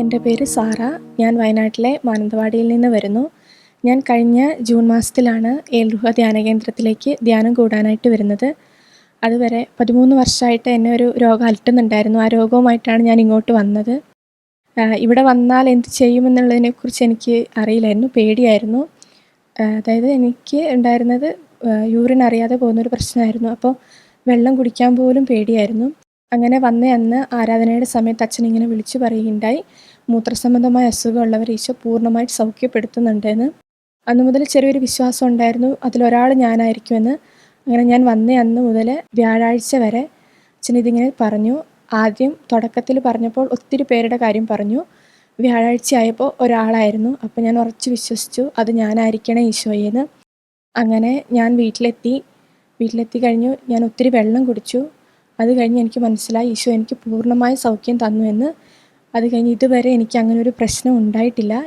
എന്റെ പേര് സാറ. ഞാൻ വയനാട്ടിലെ മാനന്തവാടിയിൽ നിന്ന് വരുന്നു. ഞാൻ കഴിഞ്ഞ ജൂൺ മാസത്തിലാണ് ഏൽറുഹ ധ്യാന കേന്ദ്രത്തിലേക്ക് ധ്യാനം കൂടാനായിട്ട് വരുന്നത്. അതുവരെ പതിമൂന്ന് വർഷമായിട്ട് എന്നെ ഒരു രോഗം അലട്ടുന്നുണ്ടായിരുന്നു. ആ രോഗവുമായിട്ടാണ് ഞാൻ ഇങ്ങോട്ട് വന്നത്. ഇവിടെ വന്നാൽ എന്ത് ചെയ്യുമെന്നുള്ളതിനെക്കുറിച്ച് എനിക്ക് അറിയില്ലായിരുന്നു. പേടിയായിരുന്നു. അതായത് എനിക്ക് ഉണ്ടായിരുന്നത് യൂറിൻ അറിയാതെ പോകുന്നൊരു പ്രശ്നമായിരുന്നു. അപ്പോൾ വെള്ളം കുടിക്കാൻ പോലും പേടിയായിരുന്നു. അങ്ങനെ വന്ന അന്ന് ആരാധനയുടെ സമയത്ത് അച്ഛൻ ഇങ്ങനെ വിളിച്ചു പറയുകയുണ്ടായി മൂത്രസംബന്ധമായ അസുഖമുള്ളവർ ഈശോ പൂർണമായിട്ട് സൗഖ്യപ്പെടുത്തുന്നുണ്ടെന്ന്. അന്ന് മുതൽ ചെറിയൊരു വിശ്വാസം ഉണ്ടായിരുന്നു അതിലൊരാൾ ഞാനായിരിക്കുമെന്ന്. അങ്ങനെ ഞാൻ വന്ന അന്ന് മുതൽ വ്യാഴാഴ്ച വരെ അച്ഛൻ ഇതിങ്ങനെ പറഞ്ഞു. ആദ്യം തുടക്കത്തിൽ പറഞ്ഞപ്പോൾ ഒത്തിരി പേരുടെ കാര്യം പറഞ്ഞു. വ്യാഴാഴ്ച ആയപ്പോൾ ഒരാളായിരുന്നു അപ്പോൾ ഞാൻ ഉറച്ചു വിശ്വസിച്ചു അത് ഞാനായിരിക്കണേ ഈശോയെന്ന് അങ്ങനെ ഞാൻ വീട്ടിലെത്തി. വീട്ടിലെത്തി കഴിഞ്ഞു ഞാൻ ഒത്തിരി വെള്ളം കുടിച്ചു. അത് കഴിഞ്ഞ് എനിക്ക് മനസ്സിലായി ഈശോ എനിക്ക് പൂർണമായ സൗഖ്യം തന്നു എന്ന്. അത് കഴിഞ്ഞ് ഇതുവരെ എനിക്ക് അങ്ങനെ ഒരു പ്രശ്നം ഉണ്ടായിട്ടില്ല.